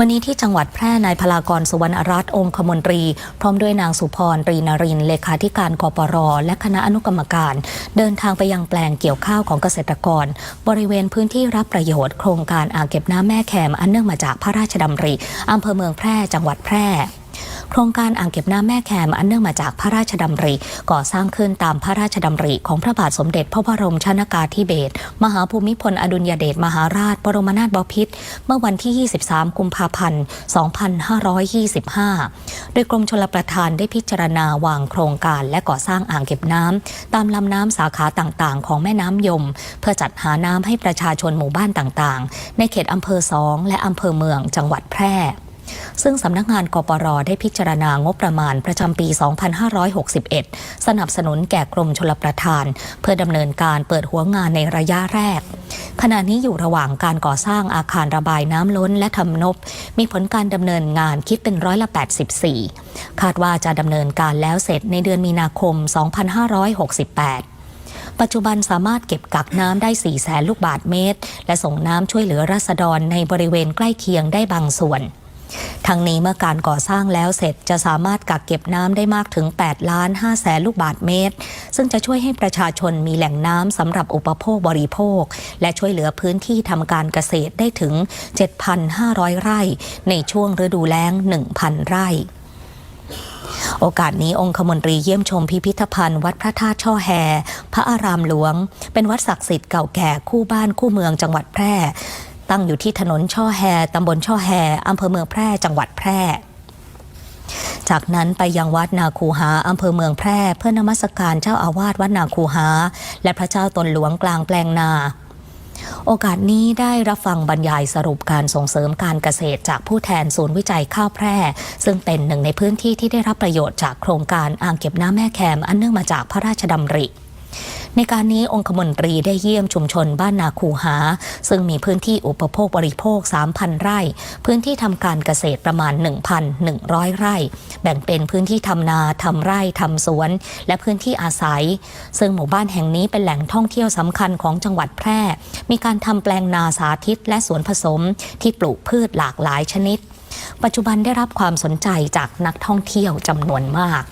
วันนี้ที่จังหวัดแพร่นายพลากรสุวรรณรัตน์องคมนตรี พร้อมด้วยนางสุพรตรีนรินเลขาธิการกปรและคณะอนุกรรมการ เดินทางไปยังแปลงเกี่ยวข้าวของเกษตรกร บริเวณพื้นที่รับประโยชน์ โครงการอ่างเก็บน้ำแม่แคมอันเนื่องมาจากพระราชดำริอำเภอเมืองแพร่จังหวัดแพร่ ครงการอ่างเก็บน้ำแม่แคมอันเนื่องมาจากพระราชดำริ ก่อสร้างขึ้นตามพระราชดำริ ของพระบาทสมเด็จพระบรมชนากาธิเบศรมหาภูมิพลอดุลยเดชมหาราช บรมนาถบพิตรเมื่อวันที่ 23 กุมภาพันธ์ 2525 โดยกรมชลประทานได้พิจารณาวางโครงการและก่อสร้างอ่างเก็บน้ำตามลำน้ำสาขาต่างๆ ของแม่น้ำยม เพื่อจัดหาน้ำให้ประชาชนหมู่บ้านต่างๆ ในเขตอำเภอสองและอำเภอเมืองจังหวัดแพร่ ซึ่งสำนักงานกปรได้พิจารณางบประมาณประจำปี 2561 สนับสนุนแก่กรมชลประทาน เพื่อดำเนินการเปิดหัวงานในระยะแรก ขณะนี้อยู่ระหว่างการก่อสร้างอาคารระบายน้ำล้นและทำนบ มีผลการดำเนินงานคิดเป็นร้อยละ 84 คาดว่าจะดำเนินการแล้วเสร็จในเดือนมีนาคม 2568ปัจจุบันสามารถเก็บกักน้ำได้ 4 แสนลูกบาทเมตร และส่งน้ำช่วยเหลือราษฎรในบริเวณใกล้เคียงได้บางส่วน ทั้งนี้เมื่อการก่อสร้างแล้วเสร็จจะสามารถกักเก็บน้ำได้มากถึง 8 ล้าน5แสนลูกบาทเมตร ซึ่งจะช่วยให้ประชาชนมีแหล่งน้ำสำหรับอุปโภคบริโภค และช่วยเหลือพื้นที่ทำการเกษตรได้ถึง 7,500 ไร่ ในช่วงฤดูแล้ง 1,000 ไร่โอกาสนี้องคมนตรีเยี่ยมชมพิพิธภัณฑ์วัดพระธาตุช่อแฮ พระอารามหลวง เป็นวัดศักดิ์สิทธิ์เก่าแก่คู่บ้านคู่เมืองจังหวัดแพร่ ตั้งอยู่ที่ถนนช่อแฮตำบลช่อแฮอำเภอเมืองแพร่จังหวัดแพร่ จากนั้นไปยังวัดนาคูหาอำเภอเมืองแพร่ เพื่อนมัสการเจ้าอาวาสวัดนาคูหา และพระเจ้าตนหลวงกลางแปลงนา โอกาสนี้ได้รับฟังบรรยายสรุปการส่งเสริมการเกษตรจากผู้แทนศูนย์วิจัยข้าวแพร่ ซึ่งเป็นหนึ่งในพื้นที่ที่ได้รับประโยชน์จากโครงการอ่างเก็บน้ำแม่แคมอันเนื่องมาจากพระราชดำริ ในการนี้องคมนตรีได้เยี่ยมชุมชนบ้านนาคูหา ซึ่งมีพื้นที่อุปโภคบริโภค 3,000 ไร่ พื้นที่ทำการเกษตรประมาณ 1,100 ไร่ แบ่งเป็นพื้นที่ทำนาทำไร่ทำสวน และพื้นที่อาศัย ซึ่งหมู่บ้านแห่งนี้เป็นแหล่งท่องเที่ยวสำคัญของจังหวัดแพร่ มีการทำแปลงนาสาธิต และสวนผสมที่ปลูกพืชหลากหลายชนิด ปัจจุบันได้รับความสนใจจากนักท่องเที่ยวจำนวนมาก